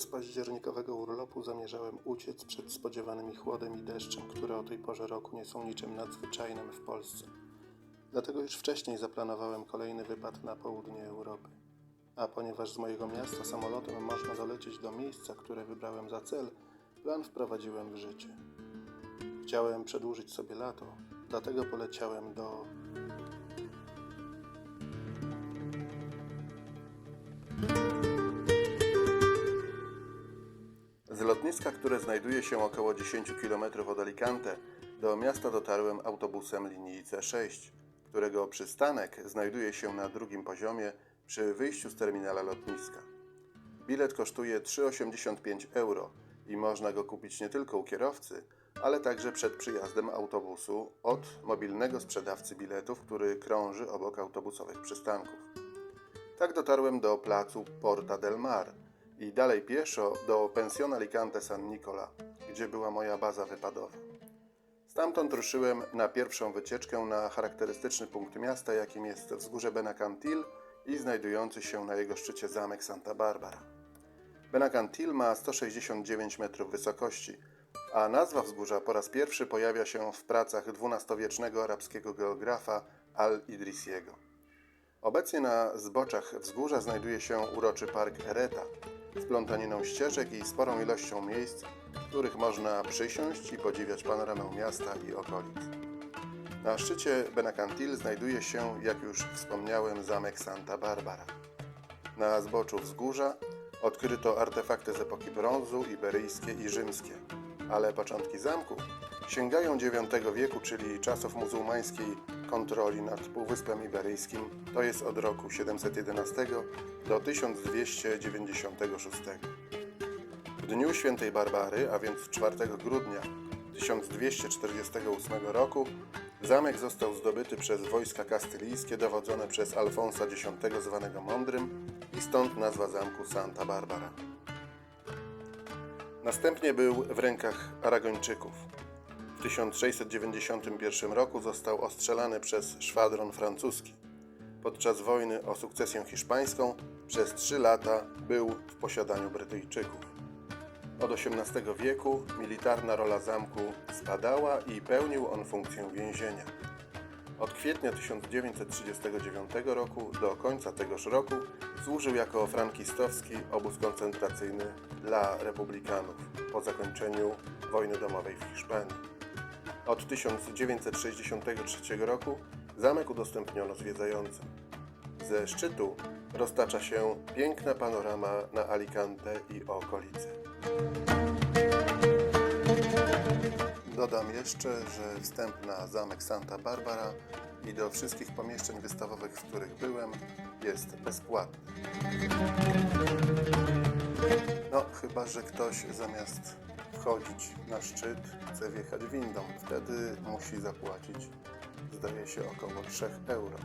z październikowego urlopu zamierzałem uciec przed spodziewanymi chłodem i deszczem, które o tej porze roku nie są niczym nadzwyczajnym w Polsce. Dlatego już wcześniej zaplanowałem kolejny wypad na południe Europy. A ponieważ z mojego miasta samolotem można dolecieć do miejsca, które wybrałem za cel, plan wprowadziłem w życie. Chciałem przedłużyć sobie lato, dlatego poleciałem do Lotniska, które znajduje się około 10 km od Alicante, do miasta dotarłem autobusem linii C6, którego przystanek znajduje się na drugim poziomie przy wyjściu z terminala lotniska. Bilet kosztuje 3,85 euro i można go kupić nie tylko u kierowcy, ale także przed przyjazdem autobusu od mobilnego sprzedawcy biletów, który krąży obok autobusowych przystanków. Tak dotarłem do placu Porta del Mar i dalej pieszo do pensjon Alicante San Nicola, gdzie była moja baza wypadowa. Stamtąd ruszyłem na pierwszą wycieczkę na charakterystyczny punkt miasta, jakim jest wzgórze Benacantil i znajdujący się na jego szczycie zamek Santa Barbara. Benacantil ma 169 metrów wysokości, a nazwa wzgórza po raz pierwszy pojawia się w pracach XII-wiecznego arabskiego geografa Al-Idrisiego. Obecnie na zboczach wzgórza znajduje się uroczy park Ereta z plątaniną ścieżek i sporą ilością miejsc, w których można przysiąść i podziwiać panoramę miasta i okolic. Na szczycie Benacantil znajduje się, jak już wspomniałem, zamek Santa Barbara. Na zboczu wzgórza odkryto artefakty z epoki brązu, iberyjskie i rzymskie, ale początki zamku sięgają IX wieku, czyli czasów muzułmańskiej kontroli nad Półwyspem Iberyjskim, to jest od roku 711 do 1296. W dniu świętej Barbary, a więc 4 grudnia 1248 roku, zamek został zdobyty przez wojska kastylijskie dowodzone przez Alfonsa X zwanego Mądrym i stąd nazwa zamku Santa Barbara. Następnie był w rękach Aragończyków. W 1691 roku został ostrzelany przez szwadron francuski. Podczas wojny o sukcesję hiszpańską przez trzy lata był w posiadaniu Brytyjczyków. Od XVIII wieku militarna rola zamku spadała i pełnił on funkcję więzienia. Od kwietnia 1939 roku do końca tegoż roku służył jako frankistowski obóz koncentracyjny dla republikanów po zakończeniu wojny domowej w Hiszpanii. Od 1963 roku zamek udostępniono zwiedzającym. Ze szczytu roztacza się piękna panorama na Alicante i okolice. Dodam jeszcze, że wstęp na zamek Santa Barbara i do wszystkich pomieszczeń wystawowych, w których byłem, jest bezpłatny. No, chyba że ktoś zamiast wchodzić na szczyt chce wjechać windą. Wtedy musi zapłacić, zdaje się, około 3 euro.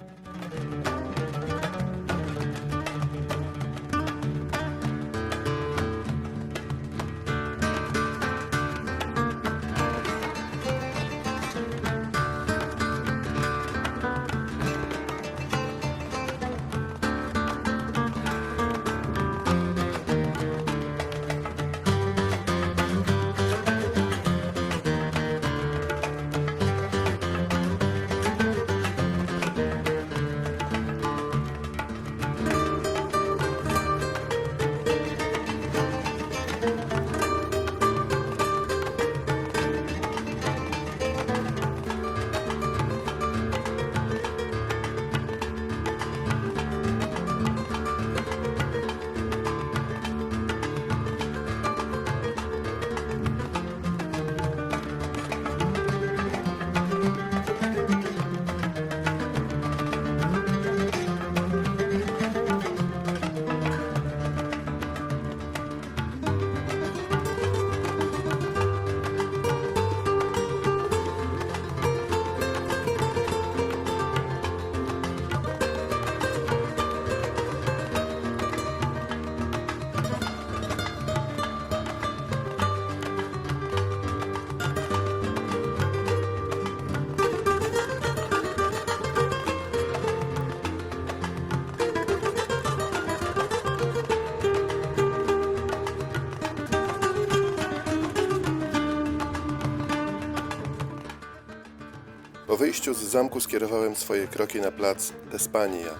Wyjściu z zamku skierowałem swoje kroki na plac Despania,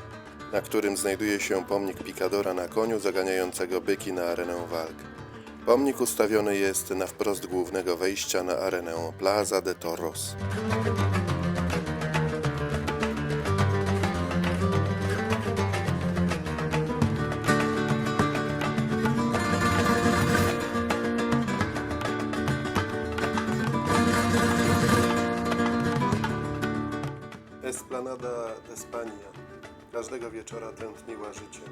na którym znajduje się pomnik Picadora na koniu zaganiającego byki na arenę walk. Pomnik ustawiony jest na wprost głównego wejścia na arenę Plaza de Toros. Esplanada Despania. Każdego wieczora tętniła życiem.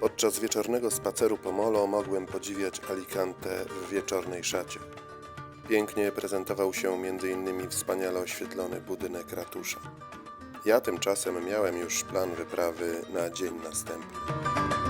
Podczas wieczornego spaceru po molo mogłem podziwiać Alicante w wieczornej szacie. Pięknie prezentował się m.in. wspaniale oświetlony budynek ratusza. Ja tymczasem miałem już plan wyprawy na dzień następny.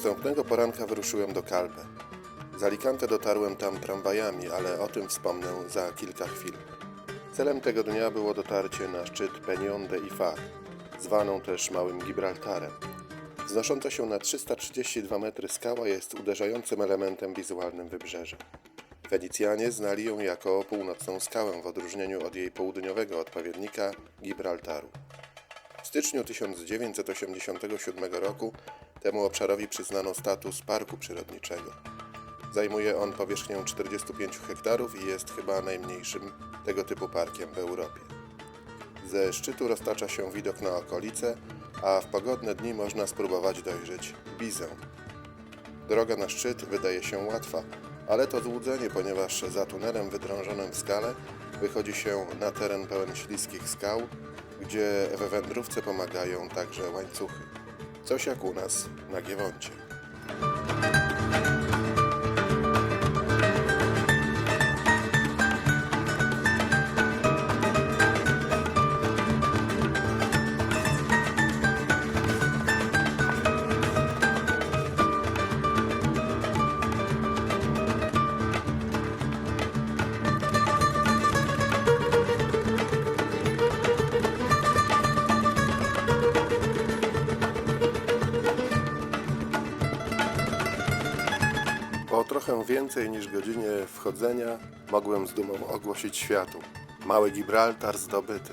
Następnego poranka wyruszyłem do Calpe. Z Alicante dotarłem tam tramwajami, ale o tym wspomnę za kilka chwil. Celem tego dnia było dotarcie na szczyt Peñón de Ifá, zwaną też Małym Gibraltarem. Wznosząca się na 332 metry skała jest uderzającym elementem wizualnym wybrzeża. Fenicjanie znali ją jako północną skałę w odróżnieniu od jej południowego odpowiednika Gibraltaru. W styczniu 1987 roku temu obszarowi przyznano status parku przyrodniczego. Zajmuje on powierzchnię 45 hektarów i jest chyba najmniejszym tego typu parkiem w Europie. Ze szczytu roztacza się widok na okolice, a w pogodne dni można spróbować dojrzeć bizę. Droga na szczyt wydaje się łatwa, ale to złudzenie, ponieważ za tunelem wydrążonym w skale wychodzi się na teren pełen śliskich skał, gdzie we wędrówce pomagają także łańcuchy. Coś jak u nas na Giewoncie. Trochę więcej niż godzinie wchodzenia mogłem z dumą ogłosić światu. Mały Gibraltar zdobyty.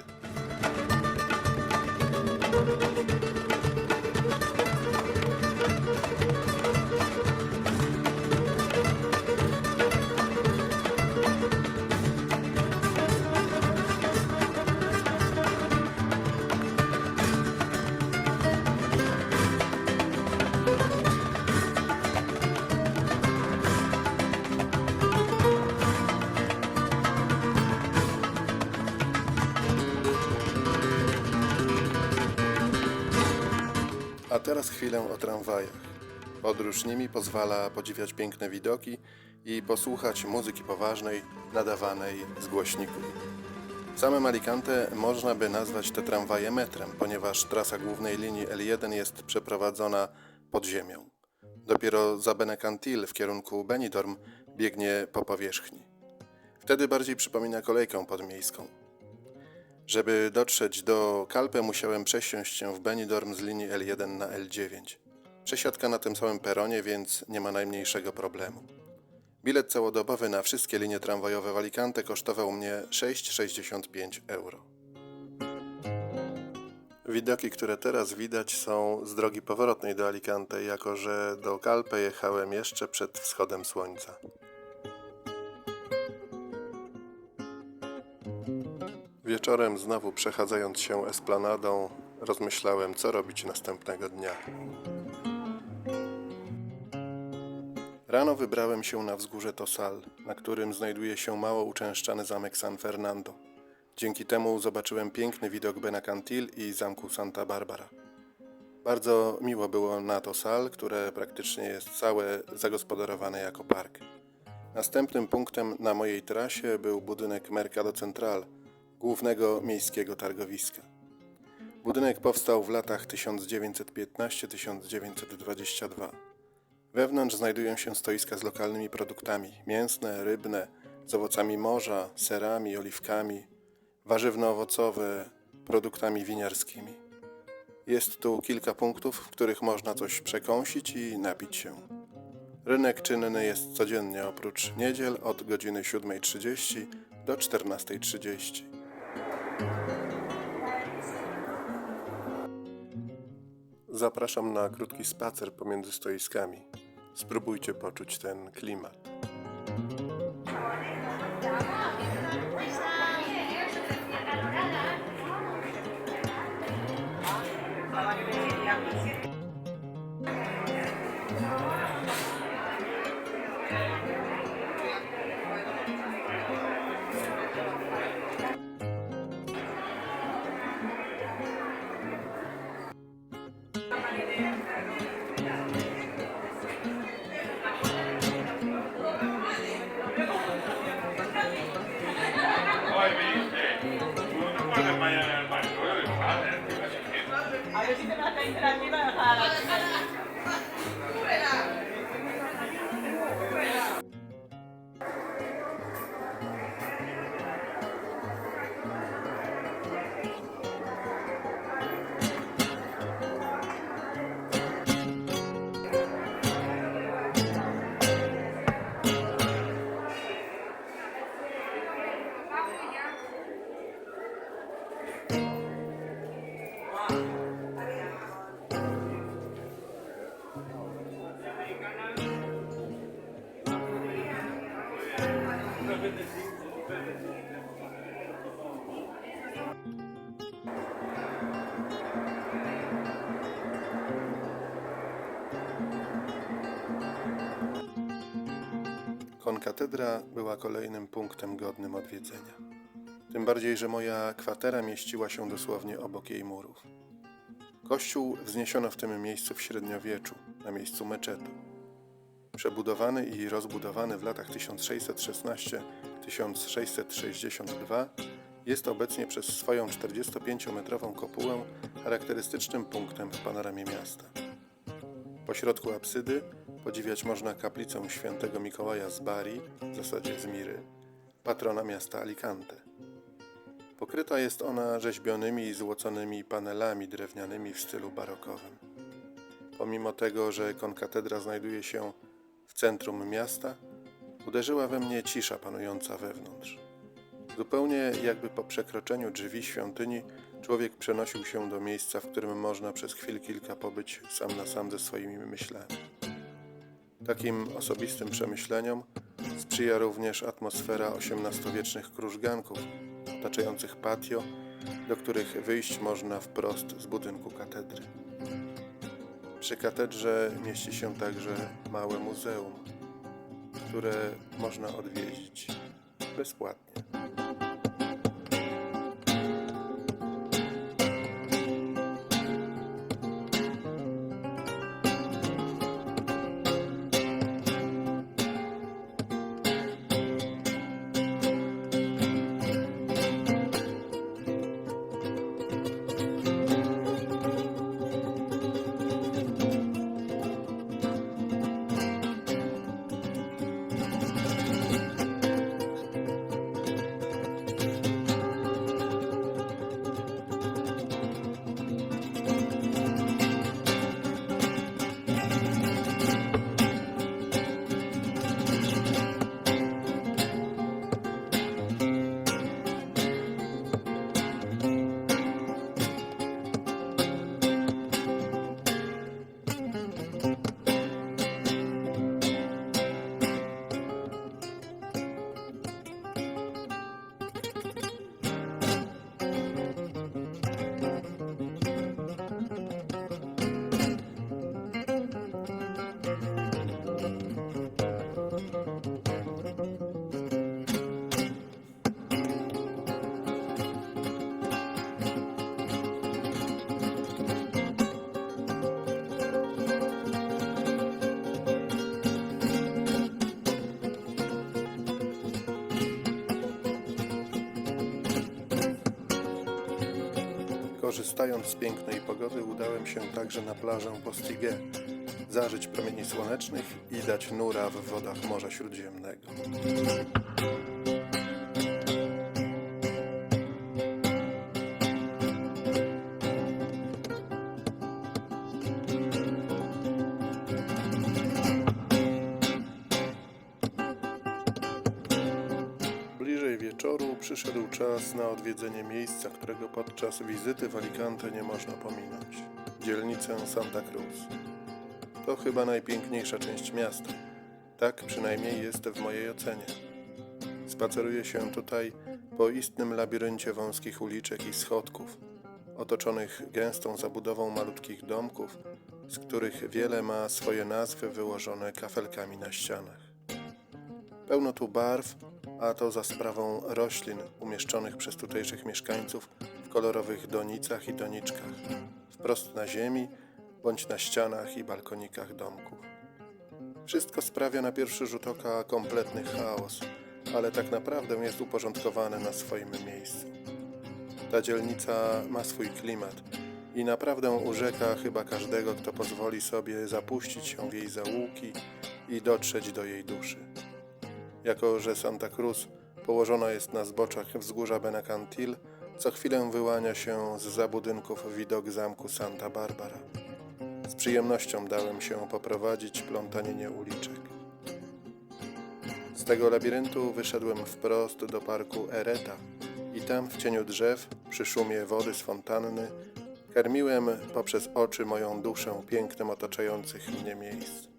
Teraz chwilę o tramwajach. Podróż nimi pozwala podziwiać piękne widoki i posłuchać muzyki poważnej nadawanej z głośników. Samym Alicante można by nazwać te tramwaje metrem, ponieważ trasa głównej linii L1 jest przeprowadzona pod ziemią. Dopiero za Benecantil w kierunku Benidorm biegnie po powierzchni. Wtedy bardziej przypomina kolejkę podmiejską. Żeby dotrzeć do Kalpę, musiałem przesiąść się w Benidorm z linii L1 na L9. Przesiadka na tym samym peronie, więc nie ma najmniejszego problemu. Bilet całodobowy na wszystkie linie tramwajowe w Alicante kosztował mnie 6,65 euro. Widoki, które teraz widać, są z drogi powrotnej do Alicante, jako że do Calpe jechałem jeszcze przed wschodem słońca. Wieczorem znowu przechadzając się esplanadą, rozmyślałem, co robić następnego dnia. Rano wybrałem się na wzgórze Tosal, na którym znajduje się mało uczęszczany zamek San Fernando. Dzięki temu zobaczyłem piękny widok Benacantil i zamku Santa Barbara. Bardzo miło było na Tosal, które praktycznie jest całe zagospodarowane jako park. Następnym punktem na mojej trasie był budynek Mercado Central, głównego miejskiego targowiska. Budynek powstał w latach 1915-1922. Wewnątrz znajdują się stoiska z lokalnymi produktami mięsne, rybne, z owocami morza, serami, oliwkami, warzywno-owocowe, produktami winiarskimi. Jest tu kilka punktów, w których można coś przekąsić i napić się. Rynek czynny jest codziennie oprócz niedziel od godziny 7.30 do 14.30. Zapraszam na krótki spacer pomiędzy stoiskami. Spróbujcie poczuć ten klimat. Si te la interactiva a Konkatedra była kolejnym punktem godnym odwiedzenia. Tym bardziej, że moja kwatera mieściła się dosłownie obok jej murów. Kościół wzniesiono w tym miejscu w średniowieczu, na miejscu meczetu. Przebudowany i rozbudowany w latach 1616-1662, jest obecnie przez swoją 45-metrową kopułę charakterystycznym punktem w panoramie miasta. Po środku apsydy podziwiać można kaplicę świętego Mikołaja z Bari, w zasadzie z Miry, patrona miasta Alicante. Pokryta jest ona rzeźbionymi i złoconymi panelami drewnianymi w stylu barokowym. Pomimo tego, że konkatedra znajduje się w centrum miasta, uderzyła we mnie cisza panująca wewnątrz. Zupełnie jakby po przekroczeniu drzwi świątyni człowiek przenosił się do miejsca, w którym można przez chwil kilka pobyć sam na sam ze swoimi myślami. Takim osobistym przemyśleniom sprzyja również atmosfera XVIII-wiecznych krużganków otaczających patio, do których wyjść można wprost z budynku katedry. Przy katedrze mieści się także małe muzeum, które można odwiedzić bezpłatnie. Korzystając z pięknej pogody, udałem się także na plażę Postigé, zażyć promieni słonecznych i dać nura w wodach Morza Śródziemnego. Wieczoru przyszedł czas na odwiedzenie miejsca, którego podczas wizyty w Alicante nie można pominąć. Dzielnicę Santa Cruz. To chyba najpiękniejsza część miasta. Tak przynajmniej jest w mojej ocenie. Spaceruje się tutaj po istnym labiryncie wąskich uliczek i schodków, otoczonych gęstą zabudową malutkich domków, z których wiele ma swoje nazwy wyłożone kafelkami na ścianach. Pełno tu barw, a to za sprawą roślin umieszczonych przez tutejszych mieszkańców w kolorowych donicach i doniczkach, wprost na ziemi bądź na ścianach i balkonikach domków. Wszystko sprawia na pierwszy rzut oka kompletny chaos, ale tak naprawdę jest uporządkowane na swoim miejscu. Ta dzielnica ma swój klimat i naprawdę urzeka chyba każdego, kto pozwoli sobie zapuścić się w jej zaułki i dotrzeć do jej duszy jako że Santa Cruz położona jest na zboczach wzgórza Benacantil, co chwilę wyłania się z za budynków widok zamku Santa Barbara. Z przyjemnością dałem się poprowadzić plątaninie uliczek. Z tego labiryntu wyszedłem wprost do parku Ereta i tam w cieniu drzew, przy szumie wody z fontanny, karmiłem poprzez oczy moją duszę pięknem otaczających mnie miejsc.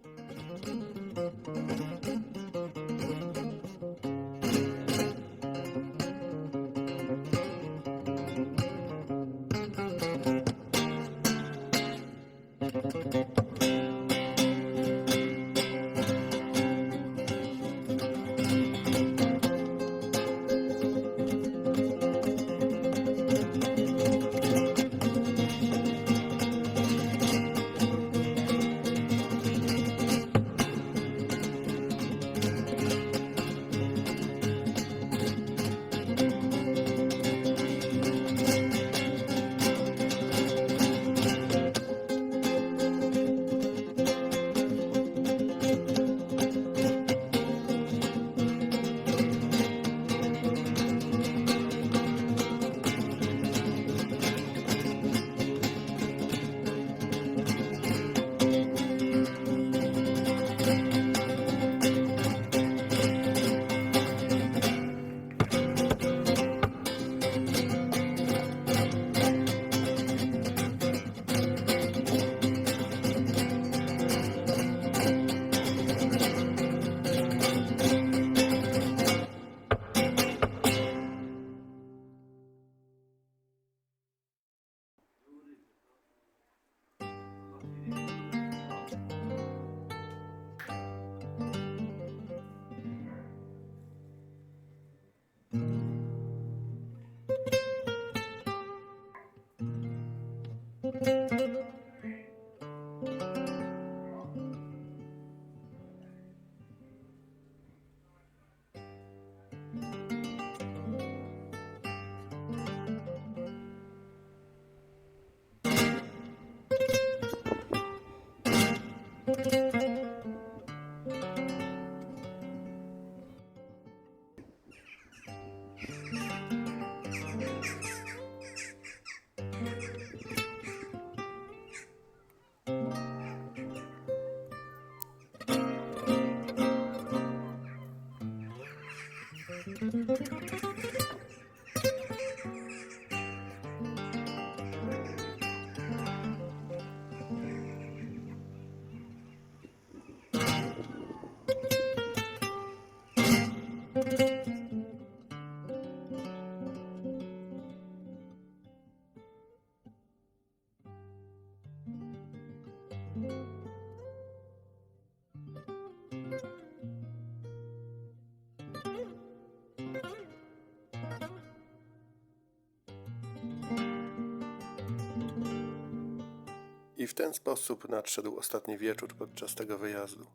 W ten sposób nadszedł ostatni wieczór podczas tego wyjazdu.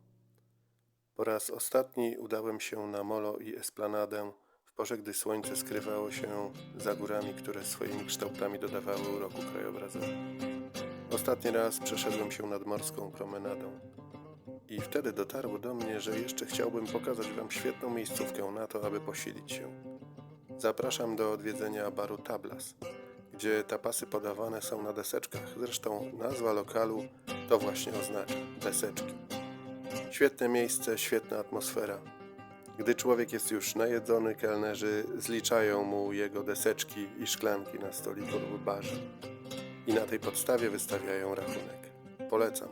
Po raz ostatni udałem się na molo i esplanadę w porze, gdy słońce skrywało się za górami, które swoimi kształtami dodawały uroku krajobrazowi. Ostatni raz przeszedłem się nad morską promenadą. I wtedy dotarło do mnie, że jeszcze chciałbym pokazać Wam świetną miejscówkę na to, aby posilić się. Zapraszam do odwiedzenia baru Tablas, gdzie tapasy podawane są na deseczkach. Zresztą nazwa lokalu to właśnie oznacza deseczki. Świetne miejsce, świetna atmosfera. Gdy człowiek jest już najedzony, kelnerzy zliczają mu jego deseczki i szklanki na stoliku lub barze. I na tej podstawie wystawiają rachunek. Polecam.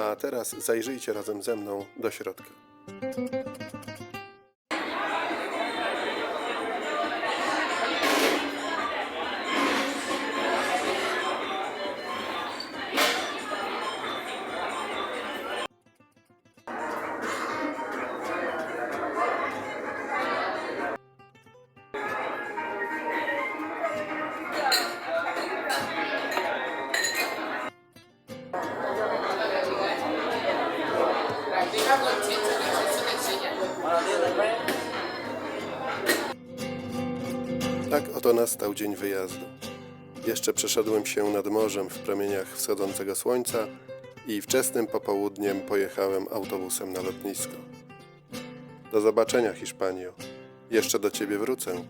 A teraz zajrzyjcie razem ze mną do środka. Tak oto nastał dzień wyjazdu. Jeszcze przeszedłem się nad morzem w promieniach wschodzącego słońca i wczesnym popołudniem pojechałem autobusem na lotnisko. Do zobaczenia, Hiszpanio. Jeszcze do ciebie wrócę.